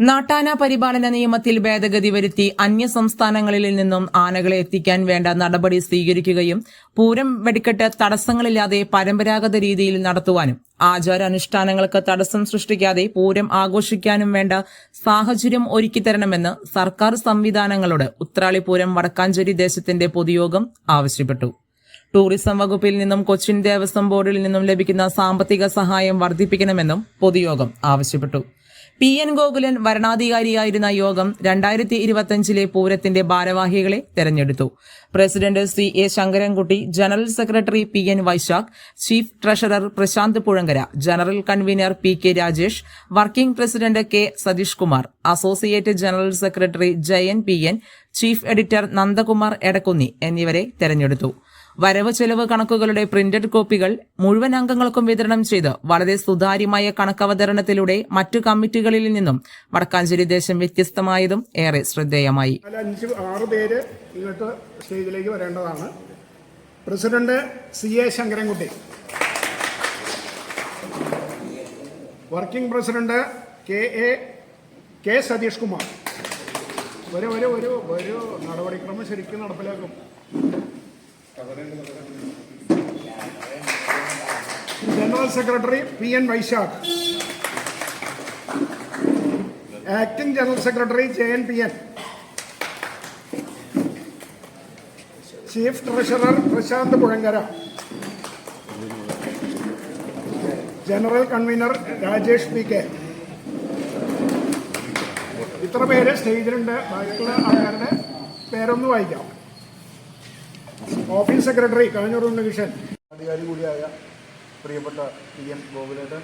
നാട്ടാന പരിപാലന നിയമത്തിൽ ഭേദഗതി വരുത്തി അന്യ സംസ്ഥാനങ്ങളിൽ നിന്നും ആനകളെ എത്തിക്കാൻ വേണ്ട നടപടി സ്വീകരിക്കുകയും പൂരം വെടിക്കെട്ട് തടസ്സങ്ങളില്ലാതെ പരമ്പരാഗത രീതിയിൽ നടത്തുവാനും ആചാരാനുഷ്ഠാനങ്ങൾക്ക് തടസ്സം സൃഷ്ടിക്കാതെ പൂരം ആഘോഷിക്കാനും വേണ്ട സാഹചര്യം ഒരുക്കിത്തരണമെന്ന് സർക്കാർ സംവിധാനങ്ങളോട് ഉത്രാളിപൂരം വടക്കാഞ്ചേരി ദേശത്തിന്റെ പൊതുയോഗം ആവശ്യപ്പെട്ടു. ടൂറിസം വകുപ്പിൽ നിന്നും കൊച്ചിൻ ദേവസ്വം ബോർഡിൽ നിന്നും ലഭിക്കുന്ന സാമ്പത്തിക സഹായം വർദ്ധിപ്പിക്കണമെന്നും പൊതുയോഗം ആവശ്യപ്പെട്ടു. പി എൻ ഗോകുലൻ വരണാധികാരിയായിരുന്ന യോഗം രണ്ടായിരത്തി ഇരുപത്തിയഞ്ചിലെ പൂരത്തിന്റെ ഭാരവാഹികളെ തെരഞ്ഞെടുത്തു. President C A Sankarankutty general secretary P N Vaishakh chief treasurer Prashanth Puzhankara general convener P K Rajesh working president K Satheesh Kumar associate general secretary Jayan P N chief editor Nandakumar Edakkunni എന്നിവരെ തെരഞ്ഞെടുത്തു. വരവ് ചെലവ് കണക്കുകളുടെ printed കോപ്പികൾ മുഴുവൻ അംഗങ്ങൾക്കും വിതരണം ചെയ്ത് വളരെ സുതാര്യമായ കണക്കവതരണത്തിലൂടെ മറ്റു കമ്മിറ്റികളിൽ നിന്നും വടക്കാഞ്ചേരി ദേശം വ്യത്യസ്തമായതും ഏറെ ശ്രദ്ധേയമായി. അഞ്ച് ആറ് പേര് ഇങ്ങോട്ട് സ്റ്റേജിലേക്ക് വരേണ്ടതാണ്. President C A Sankarankutty. Working president K A K Satheesh Kumar. ഒരു ഒരു ഒരു നടപടിക്രമം ശരിക്കും നടപ്പിലാക്കും. General secretary P N Vaishakh acting general secretary J N P N chief treasurer Prashanth Puzhankara general convener Rajesh P K ഇത്ര പേര് സ്റ്റേജിലുണ്ട് ബാക്കിയുള്ള ആൾക്കാരുടെ പേരൊന്ന് വായിക്കാം. ഓഫീസ് സെക്രട്ടറി കാഞ്ഞൂർ ഉണ്ണികൃഷ്ണൻ അധികാരി കൂടിയായ പ്രിയപ്പെട്ട പി എൻ ഗോകുലേട്ടൻ